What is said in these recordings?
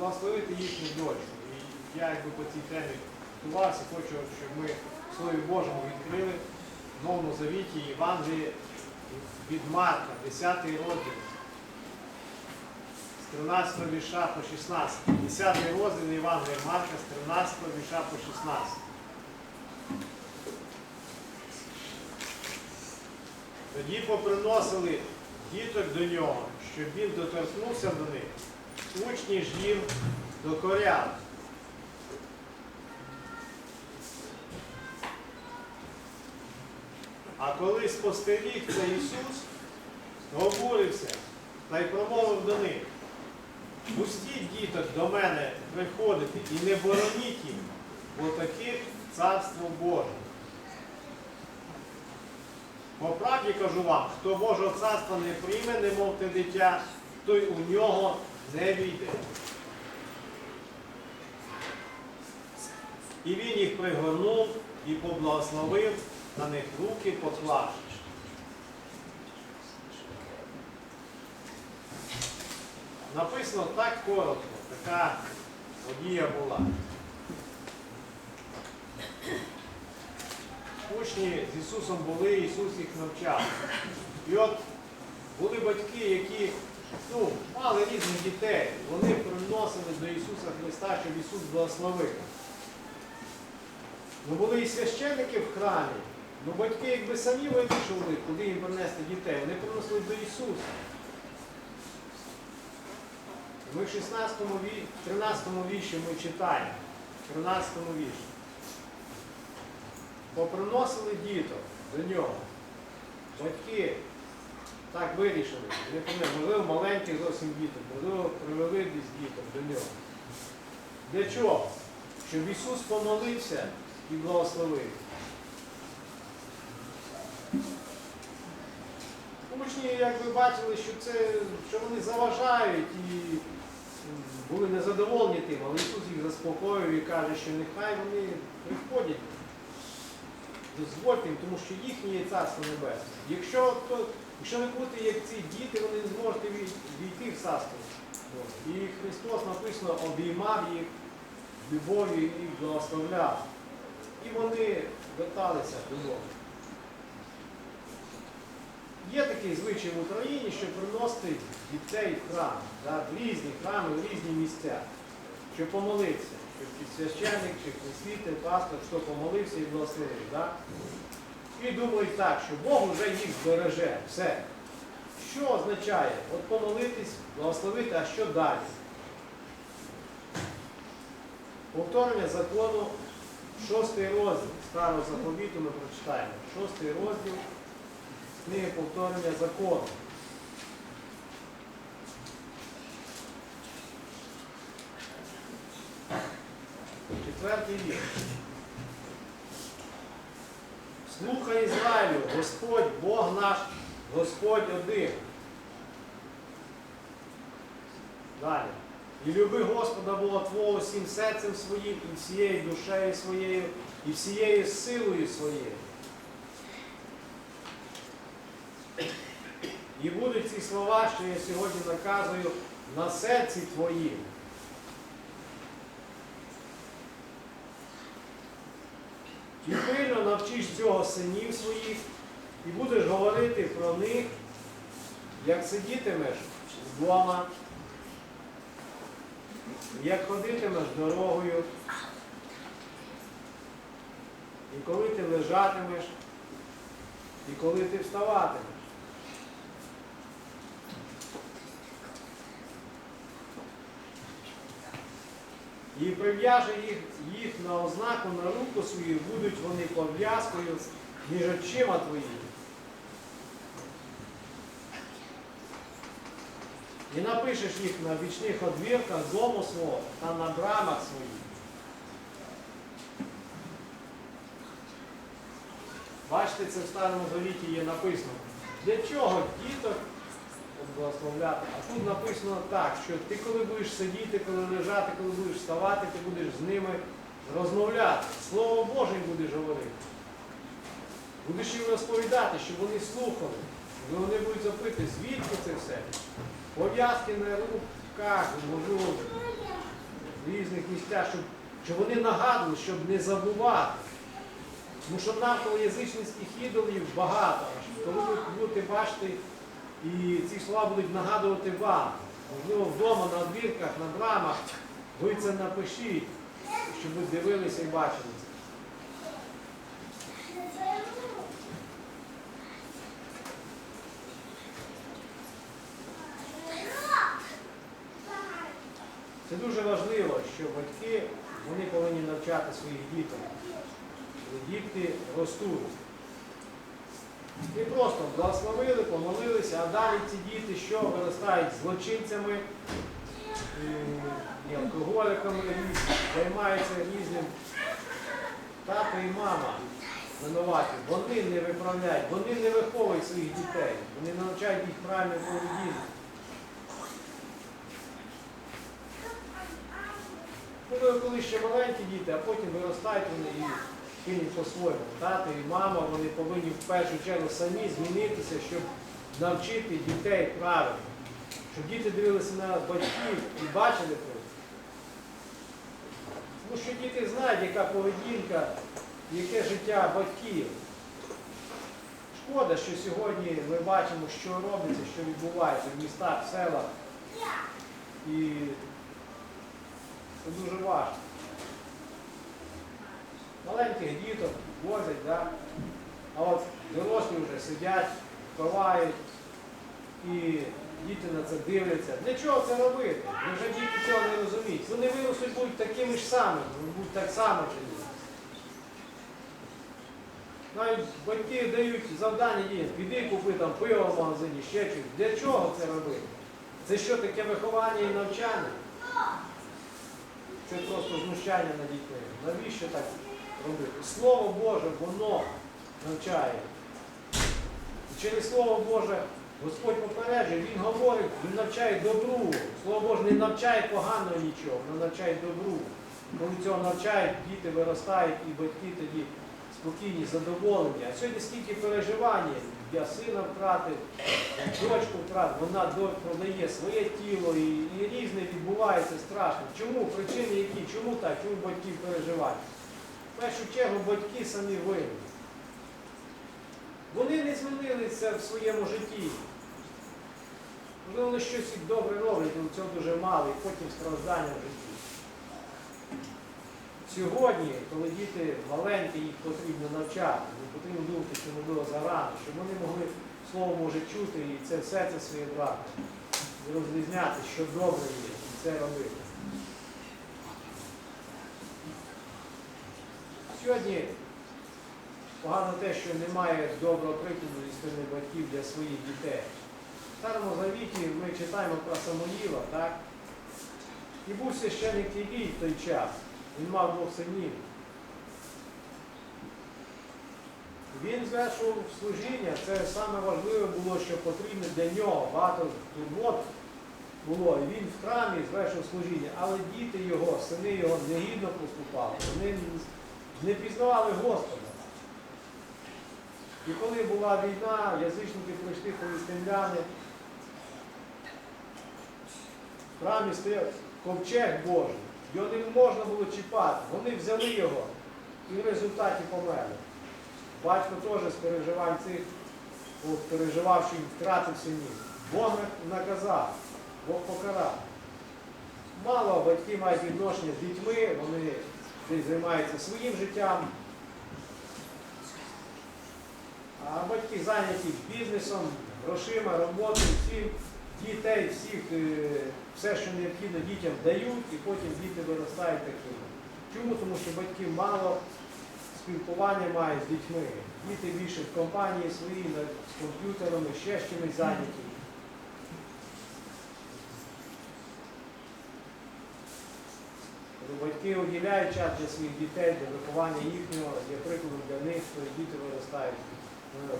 благословити їхню долю. І я якби по цій темі готувався, хочу, щоб ми в Слові Божому відкрили в Новому Завіті Євангелії від Марка, 10 розділ. З 13 вірша по 16. 10 розділ Євангелія Марка з 13 вірша по 16. Тоді поприносили діток до нього, щоб він доторкнувся до них. Учні ж їм докоряли. А коли спостеріг це Ісус, обурився та й промовив до них. Пустіть діток до мене приходити і не бороніть їм, бо таких царство Боже. По правді кажу вам, хто Божого царства не прийме, немов те дитя, той у нього не війде. І він їх пригорнув і поблагословив на них руки поклавши. Написано так коротко, така подія була. Учні з Ісусом були, Ісус їх навчав. І от були батьки, які ну, мали різних дітей, вони приносили до Ісуса Христа, щоб Ісус благословив. Ну були і священники в храмі, ну батьки якби самі вирішували, куди їм принести дітей, вони приносили до Ісуса. Ми в 16 ві... 13 вірші ми читаємо, 13 вірші. Поприносили діток до нього. Батьки так вирішили. Не можливо, маленьких зовсім діток, можливо, привели десь діток до нього. Для чого? Щоб Ісус помолився і благословив. Учні, як ви бачили, що це, що вони заважають і були незадоволені тим, але Ісус їх заспокоює і каже, що нехай вони приходять. Дозвольте їм, тому що їхнє є царство небесне. Якщо, то, якщо ви будете як ці діти, вони не зможете війти в царство. І Христос написано обіймав їх любов'ю і благословляв. І вони верталися до Бога. Є такий звичай в Україні, що приносити дітей в храм, да, в різні храми, в різні місця, щоб помолитися. Щоб священник, чи пресвітер, пастор, що помолився і благословив. Да? І думають так, що Бог вже їх збереже. Все. Що означає? От помолитись, благословити, а що далі? Повторення закону, шостий розділ старого заповіту ми прочитаємо. Шостий розділ книги повторення закону. Четвертий вірш. Слухай Ізраїлю, Господь, Бог наш, Господь один. Далі. І люби Господа Бога Твого всім серцем своїм, і всією душею своєю, і всією силою своєю. І будуть ці слова, що я сьогодні наказую, на серці твоїм. І пильно навчиш цього синів своїх, і будеш говорити про них, як сидітимеш вдома, як ходитимеш дорогою, і коли ти лежатимеш, і коли ти вставатимеш. І прив'яже їх, їх на ознаку на руку свою, будуть вони пов'язкою між очима твоїми. І напишеш їх на вічних одвірках дому свого та на брамах своїх. Бачите, це в Старому Завіті є написано. Для чого діток благословляти? А тут написано так, що ти коли будеш сидіти, коли лежати, коли будеш вставати, ти будеш з ними розмовляти. Слово Боже будеш говорити. Будеш їм розповідати, щоб вони слухали. І вони будуть запитати, звідки це все? Пов'язки на руках, можу, в різних місцях, щоб, щоб вони нагадували, щоб не забувати. Тому що навколо язичницьких ідолів багато. Коли ви будете бачити, і ці слова будуть нагадувати вам, можливо, вдома, на двірках, на брамах, ви це напишіть, щоб ви дивилися і бачили це. Це дуже важливо, що батьки вони повинні навчати своїх дітей. Дітки ростуть. Не просто благословили, помолилися, а далі ці діти, що виростають злочинцями, і, і алкоголіками, займаються різним. Тато і мама винуваті, вони не виправляють, вони не виховують своїх дітей, вони навчають їх правильної поведінки. Ну, ви коли ще маленькі діти, а потім виростають вони і чинять по-своєму. Тато і мама, вони повинні в першу чергу самі змінитися, щоб навчити дітей правильно. Щоб діти дивилися на батьків і бачили це. Тому що діти знають, яка поведінка, яке життя батьків. Шкода, що сьогодні ми бачимо, що робиться, що відбувається в містах, в селах. І це дуже важко. Маленьких діток возять, да? а от дорослі вже сидять, ховають, і діти на це дивляться. Для чого це робити? Вже діти цього не розуміють. Вони виростуть будуть такими ж самими, вони будуть так само чинити. Навіть батьки дають завдання дітям, піди купи там пиво в магазині, ще щось. Для чого це робити? Це що таке виховання і навчання? Це просто знущання над дітьми. Навіщо так робити? Слово Боже, воно навчає. І через Слово Боже Господь попереджує, Він говорить, Він навчає добру. Слово Боже не навчає поганого нічого, воно навчає добру. Коли цього навчають, діти виростають і батьки тоді спокійні, задоволені. А сьогодні скільки переживань, є. я сина втратив, дочку втратив, вона продає своє тіло і, і різне відбувається страшно. Чому? Причини які? Чому так? Чому батьки переживають? В першу чергу батьки самі винні. Вони не змінилися в своєму житті. Вони щось і добре роблять, але цього дуже мало, і потім страждання в житті. Сьогодні, коли діти маленькі, їх потрібно навчати, не потрібно думати, що не було зарано, щоб вони могли слово Боже чути і це все це своє брати. І розрізняти, що добре є, і це робити. Сьогодні погано те, що немає доброго прикладу зі сторони батьків для своїх дітей. В Старому Завіті ми читаємо про Самуїла, так? І був священник Ілій в той час. Він мав двох синів. Він звершував служіння, це саме важливе було, що потрібно для нього. Багато турбот було. І він в храмі звершив служіння, але діти його, сини його негідно поступали. Вони не пізнавали Господа. І коли була війна, язичники прийшли філістимляни, в храмі стояв ковчег Божий. Його не можна було чіпати. Вони взяли його і в результаті померли. Батько теж з переживань цих, от, переживав, що він втратив синів. Бог наказав, Бог покарав. Мало батьки мають відношення з дітьми, вони десь займаються своїм життям. А батьки зайняті бізнесом, грошима, роботою, всім дітей, всіх, е, все, що необхідно дітям дають, і потім діти виростають такими. Чому? Тому що батьки мало спілкування мають з дітьми. Діти більше в компанії свої, з комп'ютерами, ще з чимось зайняті. Коли батьки уділяють час для своїх дітей, для виховання їхнього, є прикладом для них, і діти виростають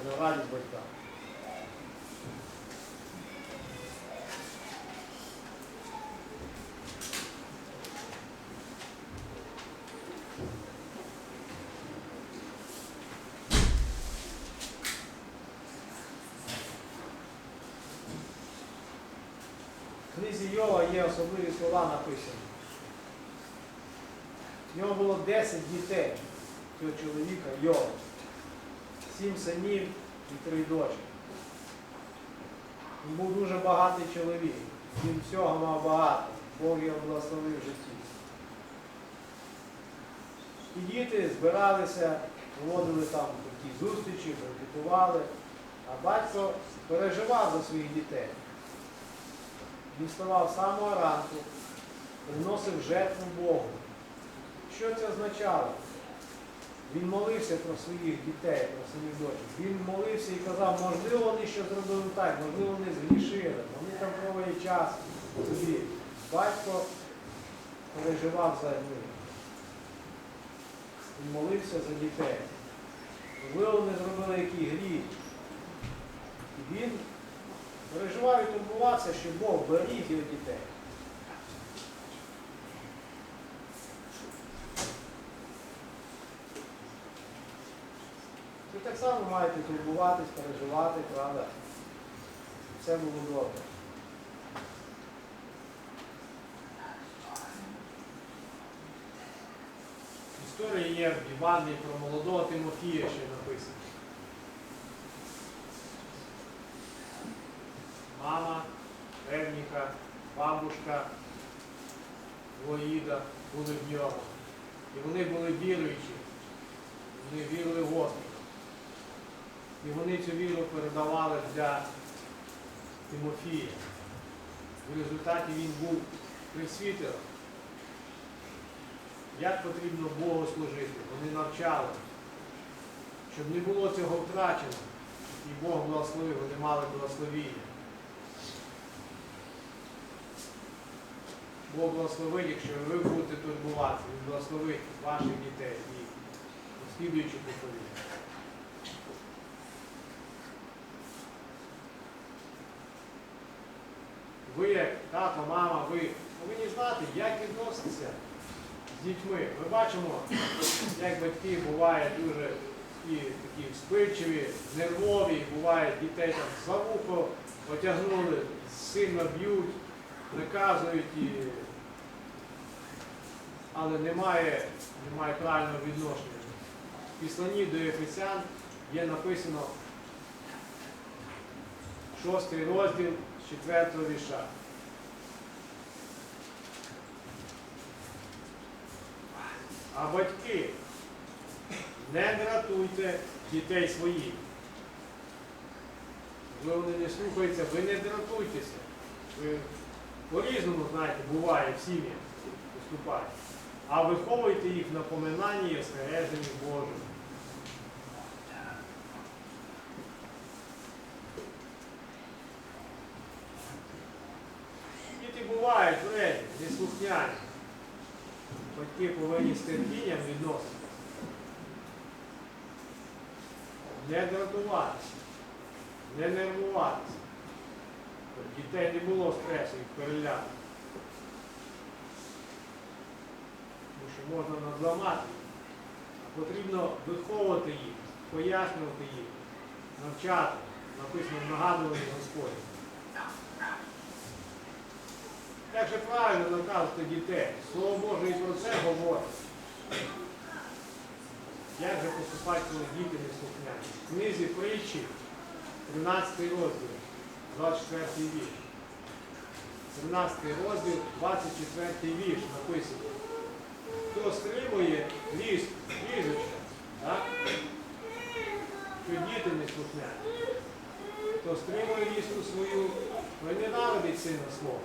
на радість батькам. В книзі Йова є особливі слова написані. В нього було 10 дітей цього чоловіка Йова. Сім синів і три дочки. Він був дуже багатий чоловік. Він всього мав багато. Бог його благословив в житті. І діти збиралися, проводили там такі зустрічі, практикували. А батько переживав за своїх дітей. Він вставав самого ранку, приносив жертву Богу. Що це означало? Він молився про своїх дітей, про своїх дочок. Він молився і казав, можливо, вони що зробили так, можливо, вони згрішили, вони там проводять час собі. Батько переживав за них. Він молився за дітей. Можливо, вони зробили який гріх. Він переживав і турбувався, що Бог беріг його дітей. Ви так само маєте турбуватись, переживати, правда? Все було добре. Історія є в Івані про молодого Тимофія, ще написано. Мама, Евніка, бабушка, Лоїда були в ньому. І вони були віруючі. Вони вірили в Господа. І вони цю віру передавали для Тимофія. В результаті він був присвітером. Як потрібно Богу служити? Вони навчали, щоб не було цього втрачено. І Бог благословив, вони мали благословіння. Бог благословить, якщо ви будете турбуватися, Він благословить ваших дітей і слідуючі покоління. Ви, як тато, мама, ви повинні знати, як відноситися з дітьми. Ми бачимо, як батьки бувають дуже і такі вспильчиві, нервові, буває дітей там за вухо потягнули, сильно б'ють, наказують і але немає, немає правильного відношення. В післанні до Ефесян є написано шостий розділ четвертого віша. А батьки, не дратуйте дітей своїх. Ви вони не слухаються, ви не дратуйтеся. Ви по-різному, знаєте, буває в сім'ях поступають. А виховуйте їх в напоминанні і остереженні Божому. Діти бувають вредні, неслухняні. Батьки повинні з терпінням відноситися. Не дратуватися, не нервуватися. Дітей не було стресу, їх переляти. Тому що можна надламати. А потрібно виховувати їх, пояснювати їх, навчати. Написано в нагадуванні Як же правильно наказувати дітей? Слово Боже і про це говорить. Як же поступати, коли діти не слухняні? В книзі притчі, 13 розділ, 24 вірш. 13 розділ, 24 вірш написано. Хто стримує ліс, лізочка, так? що діти не слухняні. Хто стримує ліску свою, той ненавидить сина свого.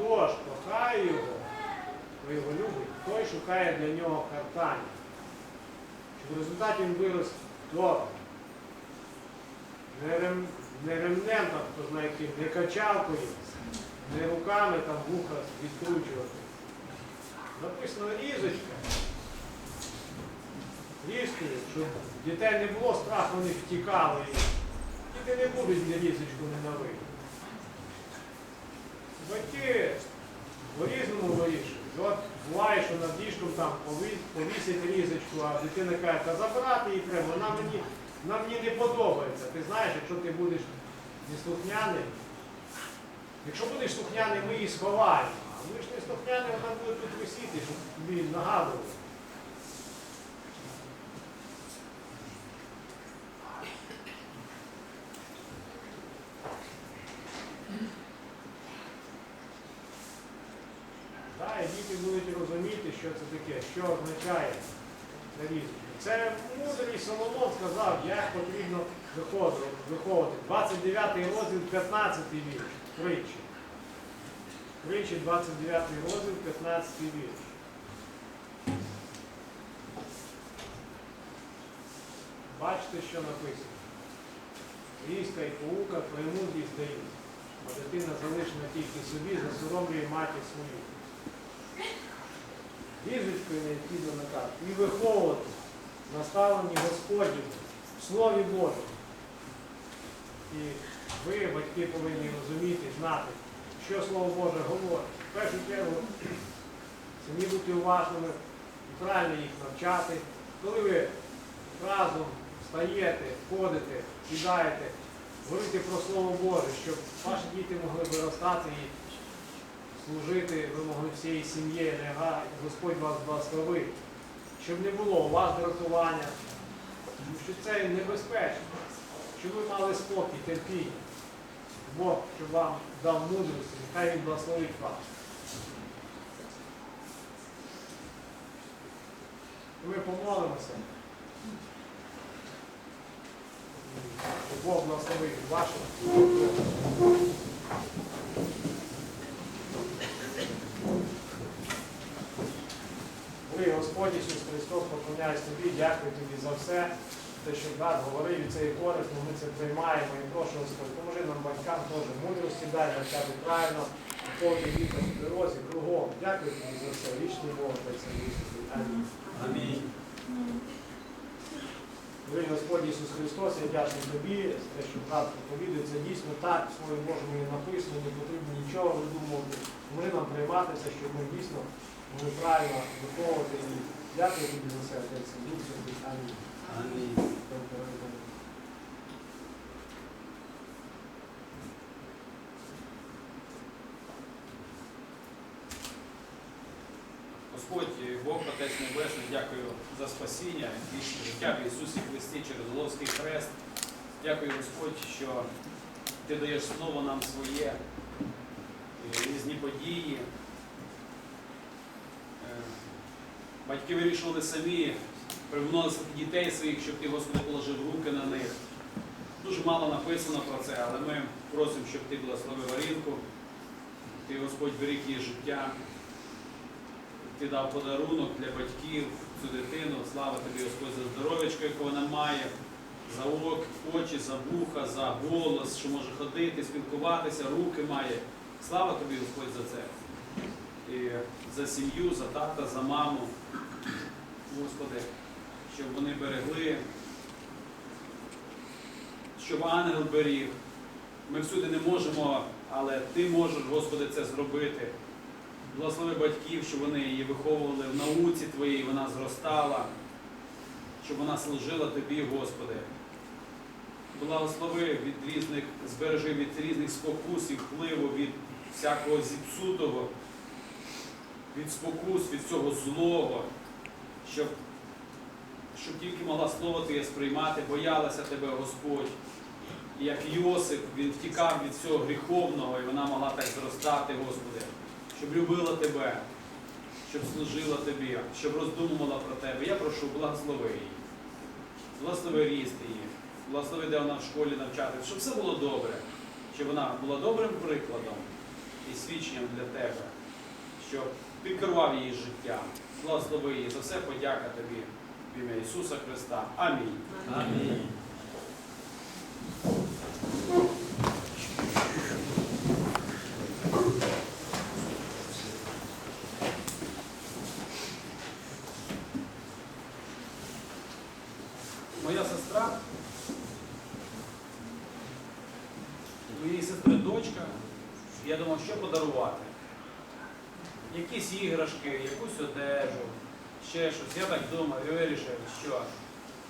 Хто ж кохає його, хто його любить, той шукає для нього картання. Щоб в результаті він вирос добре. Не, рем, не ремнем, там, хто знає яким, не качалкою, не руками там вуха відкручувати. Написано різочка. Різкою, щоб дітей не було страху, вони втікали. Діти не будуть різочку ненавидіти. Батьки по-різному вирішують. От буває, що над діжком там повісять різочку, а дитина каже, та забрати її треба, вона мені, вона мені не подобається. Ти знаєш, якщо ти будеш неслухняний, якщо будеш слухняним, ми її сховаємо. А ми ж не слухняний, вона буде тут висіти, щоб тобі нагадували. Да, і діти будуть розуміти, що це таке, що означає нарізати. Це мудрий Соломон сказав, як потрібно виходити. 29 розділ, 15 вірш. Притчі. Притчі, 29 розділ, 15 вірш. Бачите, що написано? Різка і паука премудрість дають, а дитина залишена тільки собі, засоромлює матір свою. Віжечкою необхідно наказ. І виховувати наставлені Господні в Слові Божому. І ви, батьки, повинні розуміти, знати, що Слово Боже говорить. В першу чергу, самі бути уважними і правильно їх навчати. Коли ви разом встаєте, ходите, сідаєте, говорите про Слово Боже, щоб ваші діти могли виростати і служити, ви могли всією сім'єю, нехай Господь вас благословить, щоб не було у вас дратування, тому що це небезпечно, щоб ви мали спокій, терпіння. Бог, щоб вам дав мудрості, нехай Він благословить вас. Ми помолимося. Бог благословив вашу. Ви, Господь Ісус Христос, поклоняюсь тобі, дякую тобі за все, те, що брат говорив, і це є корисно, ми це приймаємо і прошу Господь, поможи нам батькам теж мудрості дай навчати правильно, повні вікна в дорозі, кругом. Дякую тобі за все. Вічний Бог, Отець і Ісус. Амінь. Амінь. Дорогі Господь Ісус Христос, я вдячний тобі, те, що брат проповідує, це дійсно так, в Слові Божому і написано, не потрібно нічого видумувати. Ми нам прийматися, щоб ми дійсно могли правильно виховувати. І дякую тобі за це, Отець. і Дух Святий. Амінь. Амінь. Господь, Бог Отець Небесний, дякую за спасіння, вічне життя в Ісусі Христі через Головський хрест. Дякую, Господь, що Ти даєш слово нам своє, різні події. Батьки вирішували самі привносити дітей своїх, щоб ти, Господи, положив руки на них. Дуже мало написано про це, але ми просимо, щоб ти благословив Арінку. Ти, Господь, беріг її життя. Ти дав подарунок для батьків цю дитину. Слава тобі, Господь, за здоров'ячко, яке вона має, за очі, за вуха, за голос, що може ходити, спілкуватися, руки має. Слава тобі, Господь, за це. І за сім'ю, за тата, за маму. Господи, щоб вони берегли, щоб ангел беріг. Ми всюди не можемо, але Ти можеш, Господи, це зробити. Благослови батьків, щоб вони її виховували в науці Твоїй, вона зростала, щоб вона служила Тобі, Господи. Благослови від різних, збережи від різних спокусів, впливу, від всякого зіпсутого, від спокус, від цього злого, щоб, щоб тільки могла слово Твоє сприймати, боялася Тебе, Господь. Як Йосип, він втікав від цього гріховного, і вона могла так зростати, Господи щоб любила тебе, щоб служила тобі, щоб роздумувала про тебе. Я прошу, благослови її, благослови ріст її, благослови, де вона в школі навчатися, щоб все було добре, щоб вона була добрим прикладом і свідченням для тебе, щоб ти керував її життям. Благослови її. За все подяка тобі в ім'я Ісуса Христа. Амінь. Амінь. Моя сестра, її сестри дочка, я думав, що подарувати. Якісь іграшки, якусь одежу, ще щось. Я так думав і вирішив, що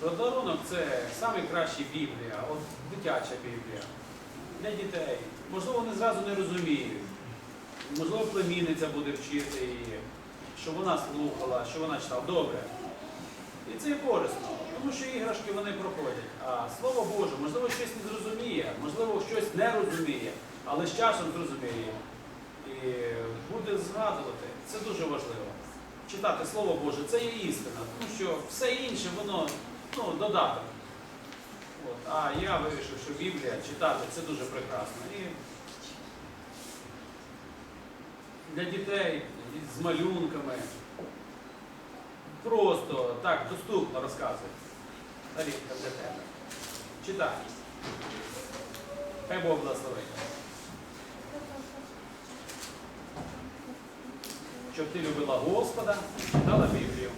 подарунок це найкраща Біблія, от дитяча Біблія для дітей. Можливо, вони зразу не розуміють. можливо, племінниця буде вчити її, щоб вона слухала, що вона читала. Добре. І це є корисно, тому що іграшки вони проходять. А слово Боже, можливо, щось не зрозуміє, можливо, щось не розуміє, але з часом зрозуміє. І буде згадувати. Це дуже важливо. Читати Слово Боже це є істина, тому що все інше, воно ну, додаток. От. А я вирішив, що Біблія читати це дуже прекрасно. І для дітей з малюнками. Просто так доступно розказують. Тарілка для тебе. Читай. Хай Бог благословить. Щоб ти любила Господа, читала Біблію.